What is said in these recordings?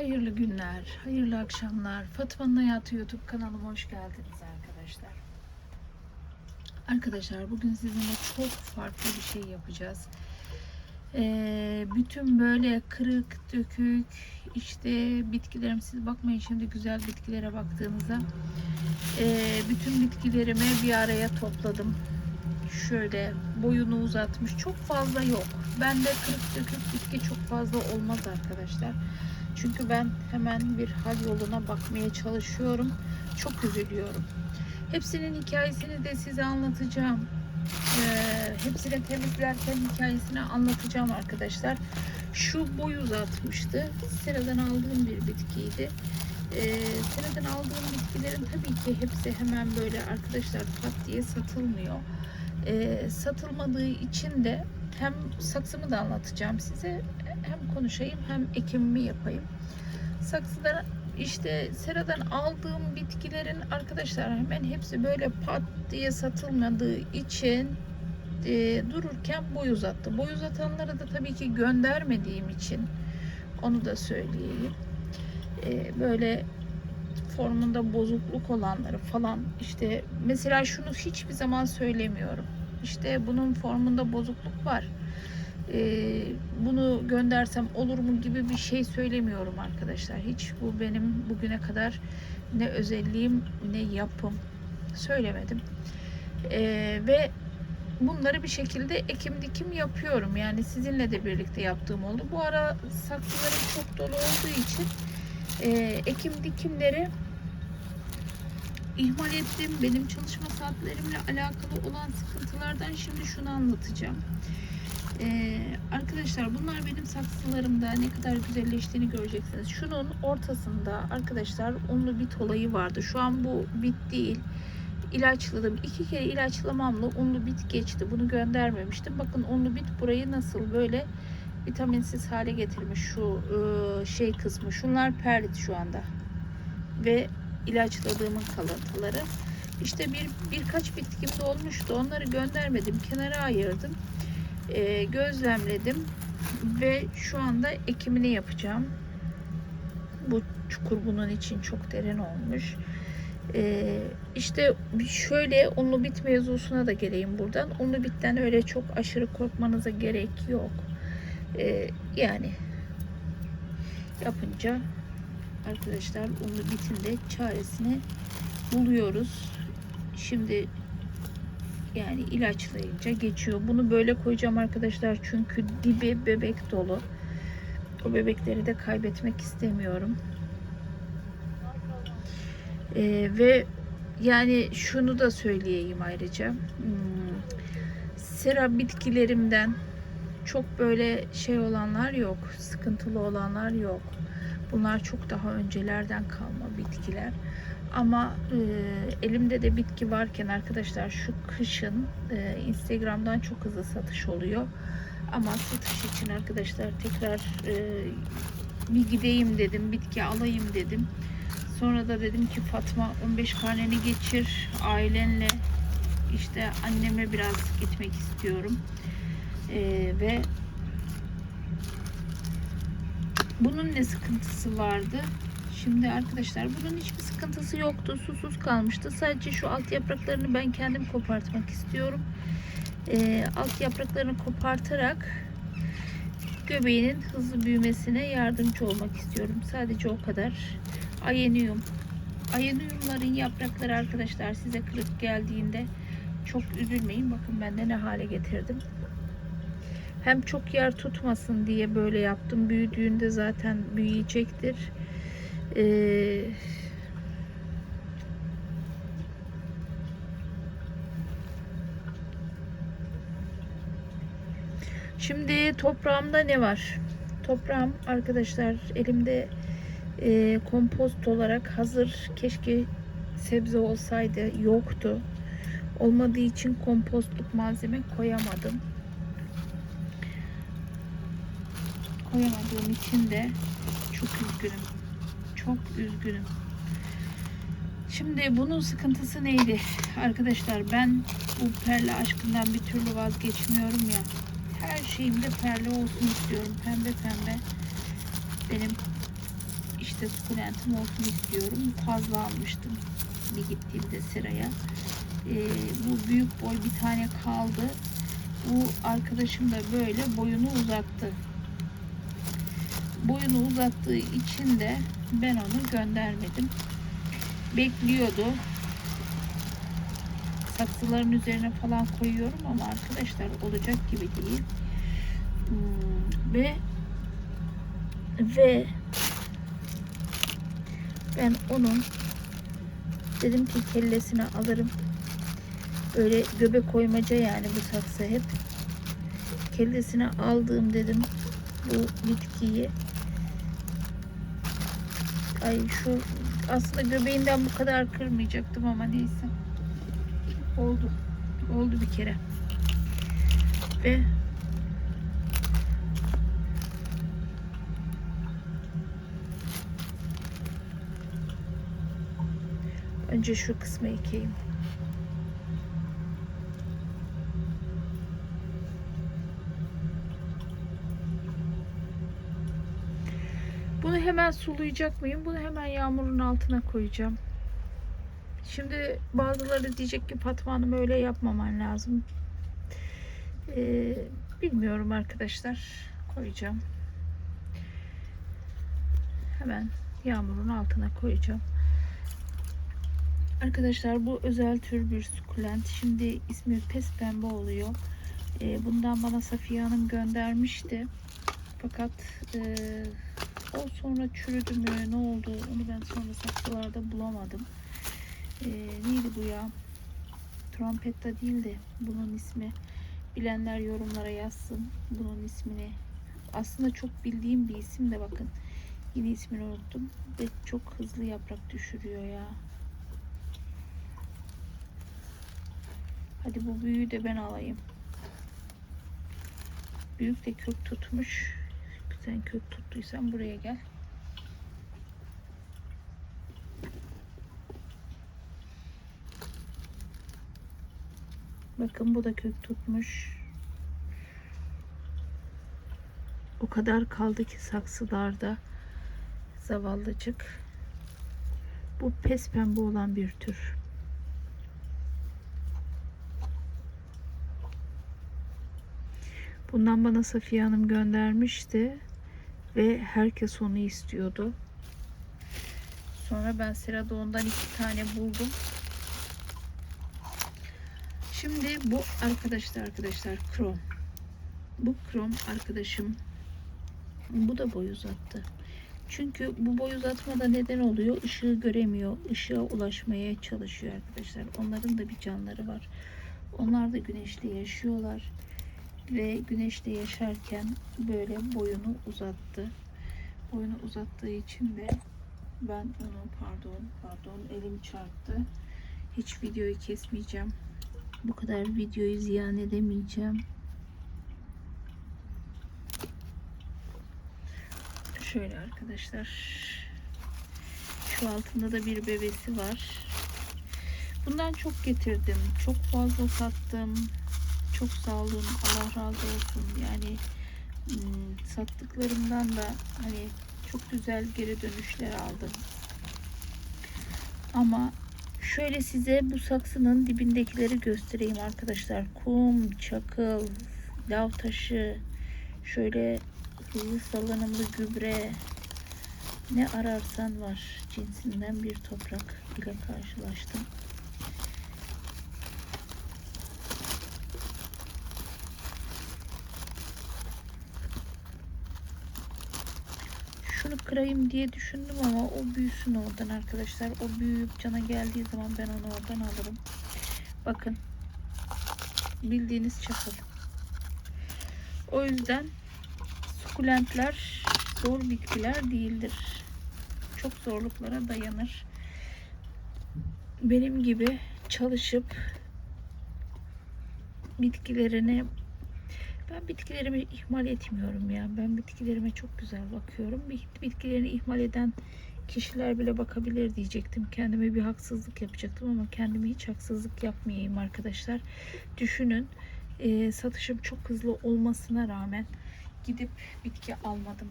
Hayırlı günler, hayırlı akşamlar. Fatma'nın Hayatı YouTube kanalıma hoş geldiniz arkadaşlar. Arkadaşlar bugün sizinle çok farklı bir şey yapacağız. Ee, bütün böyle kırık, dökük, işte bitkilerim siz bakmayın şimdi güzel bitkilere baktığınızda ee, bütün bitkilerimi bir araya topladım. Şöyle boyunu uzatmış. Çok fazla yok. Bende kırık dökük bitki çok fazla olmaz arkadaşlar. Çünkü ben hemen bir hal yoluna bakmaya çalışıyorum. Çok üzülüyorum. Hepsinin hikayesini de size anlatacağım. Ee, hepsini temizlerken hikayesini anlatacağım arkadaşlar. Şu boy uzatmıştı. Seradan aldığım bir bitkiydi. Ee, seradan aldığım bitkilerin tabii ki hepsi hemen böyle arkadaşlar pat diye satılmıyor. Ee, satılmadığı için de hem saksımı da anlatacağım size hem konuşayım hem ekimimi yapayım. Saksıda işte seradan aldığım bitkilerin arkadaşlar hemen hepsi böyle pat diye satılmadığı için e, dururken boy uzattı. Boy uzatanları da tabii ki göndermediğim için onu da söyleyeyim. E, böyle formunda bozukluk olanları falan işte mesela şunu hiçbir zaman söylemiyorum. İşte bunun formunda bozukluk var. Ee, bunu göndersem olur mu gibi bir şey söylemiyorum arkadaşlar. Hiç bu benim bugüne kadar ne özelliğim ne yapım söylemedim. Ee, ve bunları bir şekilde ekim dikim yapıyorum. Yani sizinle de birlikte yaptığım oldu. Bu ara saksılarım çok dolu olduğu için e, ekim dikimleri ihmal ettim. Benim çalışma saatlerimle alakalı olan sıkıntılardan şimdi şunu anlatacağım. Ee, arkadaşlar bunlar benim saksılarımda ne kadar güzelleştiğini göreceksiniz. Şunun ortasında arkadaşlar unlu bit olayı vardı. Şu an bu bit değil. İlaçladım. İki kere ilaçlamamla unlu bit geçti. Bunu göndermemiştim. Bakın unlu bit burayı nasıl böyle vitaminsiz hale getirmiş şu e, şey kısmı. Şunlar perlit şu anda. Ve ilaçladığımın kalıntıları. İşte bir birkaç bitkim de olmuştu. Onları göndermedim. Kenara ayırdım. E, gözlemledim ve şu anda ekimini yapacağım. Bu çukur bunun için çok derin olmuş. E, işte şöyle unlu bit mevzusuna da geleyim buradan. Unlu bitten öyle çok aşırı korkmanıza gerek yok. E, yani yapınca arkadaşlar unlu bitin de çaresini buluyoruz. Şimdi yani ilaçlayınca geçiyor. Bunu böyle koyacağım arkadaşlar çünkü dibi bebek dolu. O bebekleri de kaybetmek istemiyorum. Ee, ve yani şunu da söyleyeyim ayrıca. Hmm, sera bitkilerimden çok böyle şey olanlar yok. Sıkıntılı olanlar yok. Bunlar çok daha öncelerden kalma bitkiler. Ama e, elimde de bitki varken arkadaşlar şu kışın e, Instagram'dan çok hızlı satış oluyor. Ama satış için arkadaşlar tekrar e, bir gideyim dedim, bitki alayım dedim. Sonra da dedim ki Fatma 15 karneni geçir ailenle işte anneme biraz gitmek istiyorum. E, ve bunun ne sıkıntısı vardı? Şimdi arkadaşlar bunun hiçbir sıkıntısı yoktu. Susuz kalmıştı. Sadece şu alt yapraklarını ben kendim kopartmak istiyorum. Ee, alt yapraklarını kopartarak göbeğinin hızlı büyümesine yardımcı olmak istiyorum. Sadece o kadar. Ayenyum. Ayenyumların yaprakları arkadaşlar size kırık geldiğinde çok üzülmeyin. Bakın ben de ne hale getirdim. Hem çok yer tutmasın diye böyle yaptım. Büyüdüğünde zaten büyüyecektir. Ee, şimdi toprağımda ne var? Toprağım arkadaşlar elimde e, kompost olarak hazır. Keşke sebze olsaydı. Yoktu. Olmadığı için kompostluk malzeme koyamadım. Koyamadığım için de çok üzgünüm çok üzgünüm. Şimdi bunun sıkıntısı neydi? Arkadaşlar ben bu perle aşkından bir türlü vazgeçmiyorum ya. Her şeyimde perle olsun istiyorum. Pembe pembe. Benim işte sukulentim olsun istiyorum. Fazla almıştım bir gittiğimde sıraya. Ee, bu büyük boy bir tane kaldı. Bu arkadaşım da böyle boyunu uzattı. Boyunu uzattığı için de ben onu göndermedim. Bekliyordu. Saksıların üzerine falan koyuyorum ama arkadaşlar olacak gibi değil. Hmm, ve ve ben onun dedim ki kellesini alırım. Öyle göbek koymaca yani bu saksı hep. Kellesini aldığım dedim bu bitkiyi. Ay şu aslında göbeğinden bu kadar kırmayacaktım ama neyse. Oldu. Oldu bir kere. Ve önce şu kısmı ekeyim. Hemen sulayacak mıyım? Bunu hemen yağmurun altına koyacağım. Şimdi bazıları diyecek ki Fatma Hanım öyle yapmaman lazım. Ee, bilmiyorum arkadaşlar. Koyacağım. Hemen yağmurun altına koyacağım. Arkadaşlar bu özel tür bir sukulent. Şimdi ismi pes pembe oluyor. Ee, bundan bana Safiye Hanım göndermişti. Fakat e, o sonra çürüdü mü ne oldu onu ben sonra saksılarda bulamadım. Ee, neydi bu ya? Trompetta değildi bunun ismi. Bilenler yorumlara yazsın bunun ismini. Aslında çok bildiğim bir isim de bakın. Yine ismini unuttum. Ve çok hızlı yaprak düşürüyor ya. Hadi bu büyüğü de ben alayım. Büyük de kök tutmuş. Sen kök tuttuysan buraya gel. Bakın bu da kök tutmuş. O kadar kaldı ki saksılarda. Zavallıcık. Bu pes pembe olan bir tür. Bundan bana Safiye Hanım göndermişti ve herkes onu istiyordu. Sonra ben sırada ondan iki tane buldum. Şimdi bu arkadaşlar arkadaşlar krom. Bu krom arkadaşım bu da boy uzattı. Çünkü bu boy uzatmada neden oluyor? Işığı göremiyor. Işığa ulaşmaya çalışıyor arkadaşlar. Onların da bir canları var. Onlar da güneşte yaşıyorlar. Ve güneşte yaşarken böyle boyunu uzattı. Boyunu uzattığı için de ben onu pardon pardon elim çarptı. Hiç videoyu kesmeyeceğim. Bu kadar videoyu ziyan edemeyeceğim. Şöyle arkadaşlar. Şu altında da bir bebesi var. Bundan çok getirdim. Çok fazla sattım. Çok sağ olun. Allah razı olsun. Yani hmm, sattıklarımdan da hani çok güzel geri dönüşler aldım. Ama şöyle size bu saksının dibindekileri göstereyim arkadaşlar. Kum, çakıl, lav taşı, şöyle hızlı salınımlı gübre ne ararsan var cinsinden bir toprak ile karşılaştım. Şunu kırayım diye düşündüm ama o büyüsün oradan arkadaşlar. O büyüyüp cana geldiği zaman ben onu oradan alırım. Bakın. Bildiğiniz çakıl. O yüzden sukulentler zor bitkiler değildir. Çok zorluklara dayanır. Benim gibi çalışıp bitkilerini ben bitkilerimi ihmal etmiyorum ya. Ben bitkilerime çok güzel bakıyorum. Bit- Bitkilerini ihmal eden kişiler bile bakabilir diyecektim. Kendime bir haksızlık yapacaktım ama kendime hiç haksızlık yapmayayım arkadaşlar. Düşünün e, satışım çok hızlı olmasına rağmen gidip bitki almadım.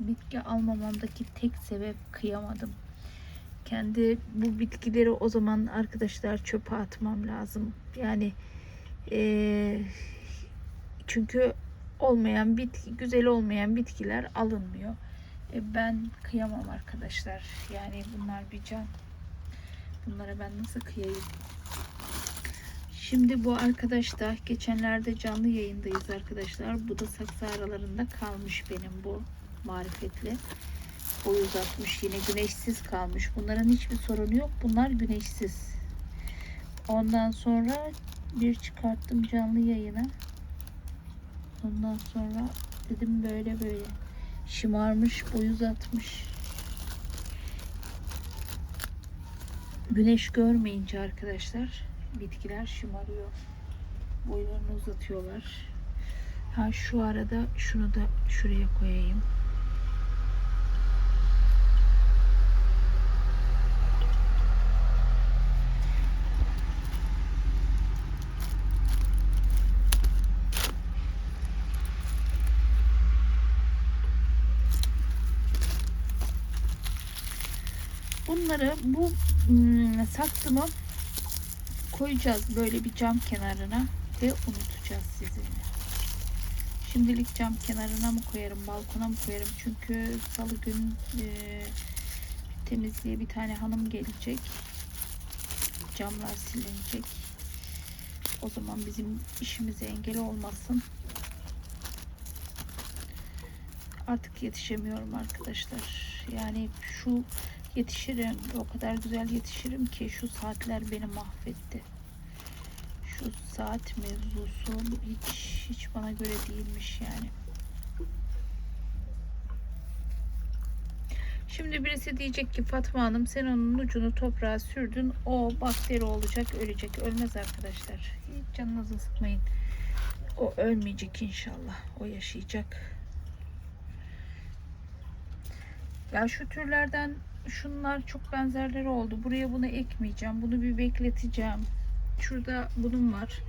bitki almamamdaki tek sebep kıyamadım. Kendi bu bitkileri o zaman arkadaşlar çöpe atmam lazım. Yani eee, çünkü olmayan bitki, güzel olmayan bitkiler alınmıyor. E, ben kıyamam arkadaşlar. Yani bunlar bir can. Bunlara ben nasıl kıyayım? Şimdi bu arkadaş da geçenlerde canlı yayındayız arkadaşlar. Bu da saksı aralarında kalmış benim bu marifetli. Boy uzatmış yine güneşsiz kalmış. Bunların hiçbir sorunu yok. Bunlar güneşsiz. Ondan sonra bir çıkarttım canlı yayına. Ondan sonra dedim böyle böyle şımarmış, boy uzatmış. Güneş görmeyince arkadaşlar bitkiler şımarıyor. Boylarını uzatıyorlar. Ha şu arada şunu da şuraya koyayım. Bunları bu hmm, saksıma koyacağız böyle bir cam kenarına ve unutacağız sizinle. Şimdilik cam kenarına mı koyarım, balkona mı koyarım? Çünkü salı gün e, temizliğe bir tane hanım gelecek. Camlar silinecek. O zaman bizim işimize engel olmasın. Artık yetişemiyorum arkadaşlar. Yani şu yetişirim. O kadar güzel yetişirim ki şu saatler beni mahvetti. Şu saat mevzusu hiç hiç bana göre değilmiş yani. Şimdi birisi diyecek ki Fatma Hanım sen onun ucunu toprağa sürdün. O bakteri olacak, ölecek. Ölmez arkadaşlar. Hiç canınızı sıkmayın. O ölmeyecek inşallah. O yaşayacak. Ya şu türlerden şunlar çok benzerleri oldu. Buraya bunu ekmeyeceğim. Bunu bir bekleteceğim. Şurada bunun var.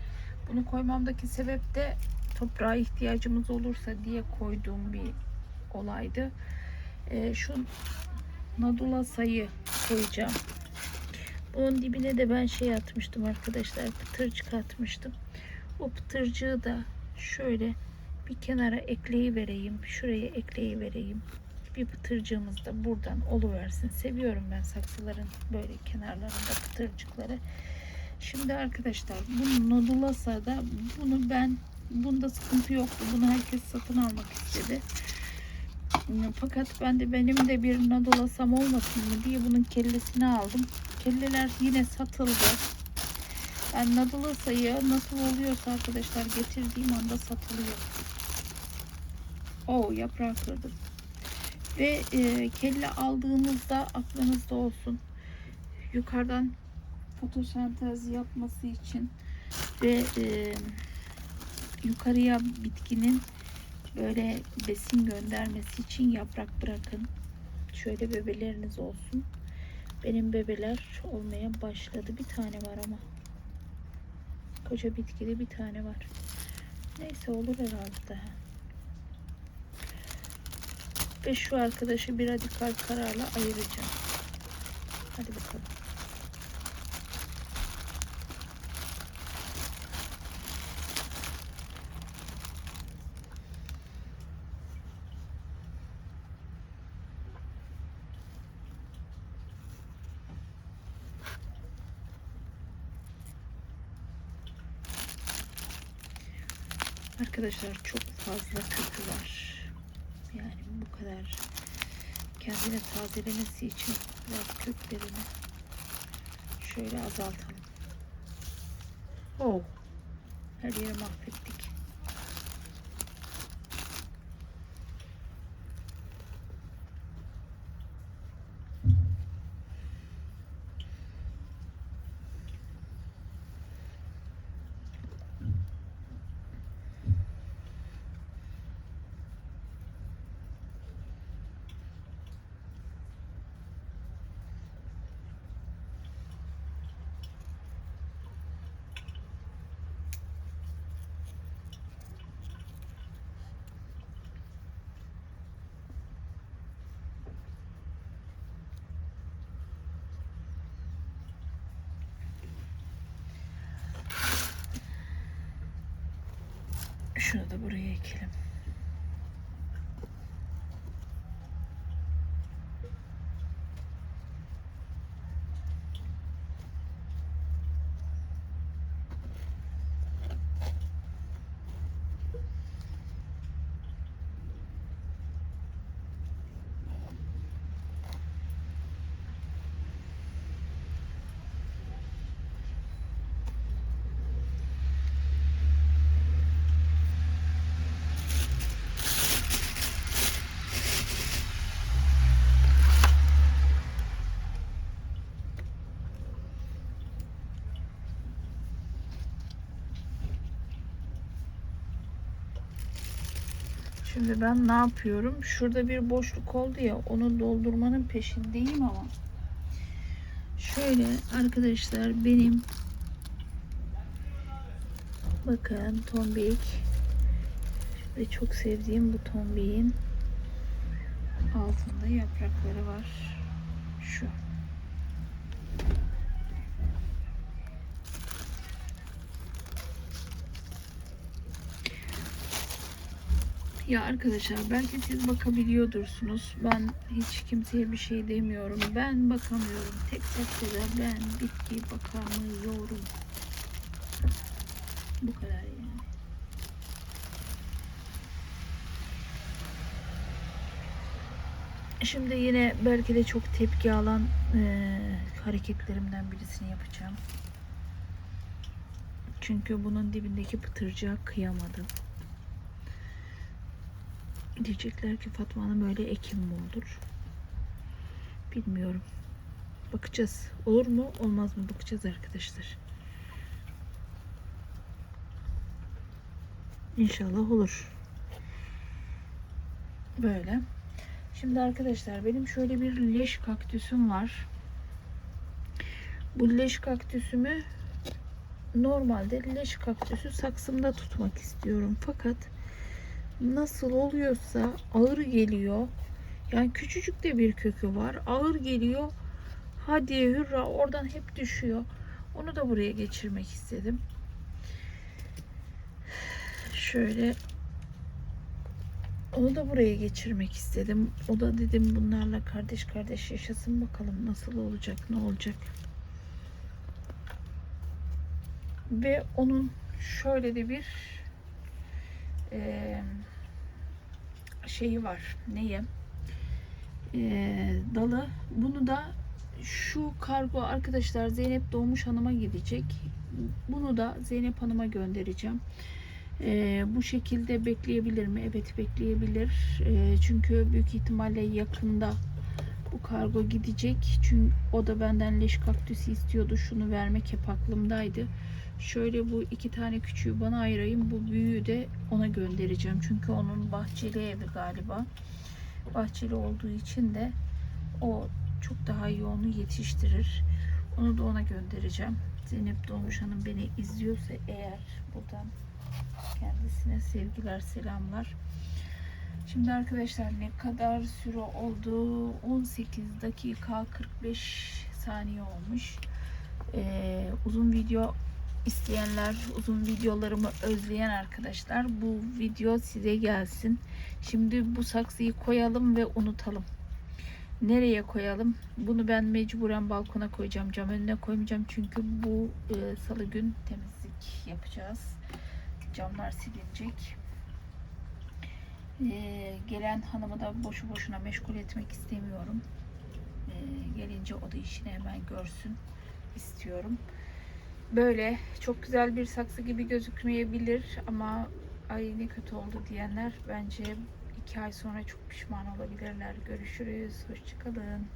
Bunu koymamdaki sebep de toprağa ihtiyacımız olursa diye koyduğum bir olaydı. Ee, şu nadula sayı koyacağım. Bunun dibine de ben şey atmıştım arkadaşlar. Pıtırcık atmıştım. O pıtırcığı da şöyle bir kenara ekleyivereyim. Şuraya ekleyivereyim bir pıtırcığımız da buradan oluversin. Seviyorum ben saksıların böyle kenarlarında pıtırcıkları. Şimdi arkadaşlar bunu nodulasa da bunu ben bunda sıkıntı yoktu. Bunu herkes satın almak istedi. Fakat ben de benim de bir nadulasam olmasın mı diye bunun kellesini aldım. Kelleler yine satıldı. Ben nadulasayı nasıl oluyorsa arkadaşlar getirdiğim anda satılıyor. Oo yaprağı kırdım ve e, kelle aldığınızda aklınızda olsun. Yukarıdan fotosentez yapması için ve e, yukarıya bitkinin böyle besin göndermesi için yaprak bırakın. Şöyle bebeleriniz olsun. Benim bebeler olmaya başladı. Bir tane var ama. Koca bitkide bir tane var. Neyse olur herhalde ve şu arkadaşı bir radikal kararla ayıracağım. Hadi bakalım. Arkadaşlar çok fazla kökü var. Yani bu kadar kendini tazelemesi için biraz köklerini şöyle azaltalım. Oh. Her yeri mahvettik. Şunu da buraya ekelim. Şimdi ben ne yapıyorum? Şurada bir boşluk oldu ya onu doldurmanın peşindeyim ama şöyle arkadaşlar benim bakın tombik ve çok sevdiğim bu tombiğin altında yaprakları var. Şu. Ya arkadaşlar belki siz bakabiliyordursunuz. Ben hiç kimseye bir şey demiyorum. Ben bakamıyorum. Tek dakikada ben bitki bakamıyorum. Bu kadar yani. Şimdi yine belki de çok tepki alan eee, hareketlerimden birisini yapacağım. Çünkü bunun dibindeki pıtırcığa kıyamadım. Diyecekler ki Fatma Hanım böyle ekim mi olur? Bilmiyorum. Bakacağız. Olur mu olmaz mı bakacağız arkadaşlar. İnşallah olur. Böyle. Şimdi arkadaşlar benim şöyle bir leş kaktüsüm var. Bu leş kaktüsümü normalde leş kaktüsü saksımda tutmak istiyorum. Fakat nasıl oluyorsa ağır geliyor. Yani küçücük de bir kökü var. Ağır geliyor. Hadi hürra oradan hep düşüyor. Onu da buraya geçirmek istedim. Şöyle onu da buraya geçirmek istedim. O da dedim bunlarla kardeş kardeş yaşasın bakalım nasıl olacak, ne olacak. Ve onun şöyle de bir eee, şeyi var. Neye? Eee, dalı. Bunu da şu kargo arkadaşlar Zeynep Doğmuş Hanım'a gidecek. Bunu da Zeynep Hanım'a göndereceğim. Eee, bu şekilde bekleyebilir mi? Evet bekleyebilir. Eee, çünkü büyük ihtimalle yakında bu kargo gidecek. Çünkü o da benden leş kaktüsü istiyordu. Şunu vermek hep aklımdaydı. Şöyle bu iki tane küçüğü bana ayırayım. Bu büyüğü de ona göndereceğim. Çünkü onun bahçeli evi galiba. Bahçeli olduğu için de o çok daha iyi onu yetiştirir. Onu da ona göndereceğim. Zeynep Doğmuş Hanım beni izliyorsa eğer buradan kendisine sevgiler, selamlar. Şimdi arkadaşlar ne kadar süre oldu? 18 dakika 45 saniye olmuş. Ee, uzun video isteyenler, uzun videolarımı özleyen arkadaşlar bu video size gelsin. Şimdi bu saksıyı koyalım ve unutalım. Nereye koyalım? Bunu ben mecburen balkona koyacağım. Cam önüne koymayacağım çünkü bu e, salı gün temizlik yapacağız. Camlar silinecek. E, gelen hanımı da boşu boşuna meşgul etmek istemiyorum. E, gelince o da işini hemen görsün istiyorum. Böyle çok güzel bir saksı gibi gözükmeyebilir ama ay ne kötü oldu diyenler bence iki ay sonra çok pişman olabilirler. Görüşürüz. Hoşçakalın.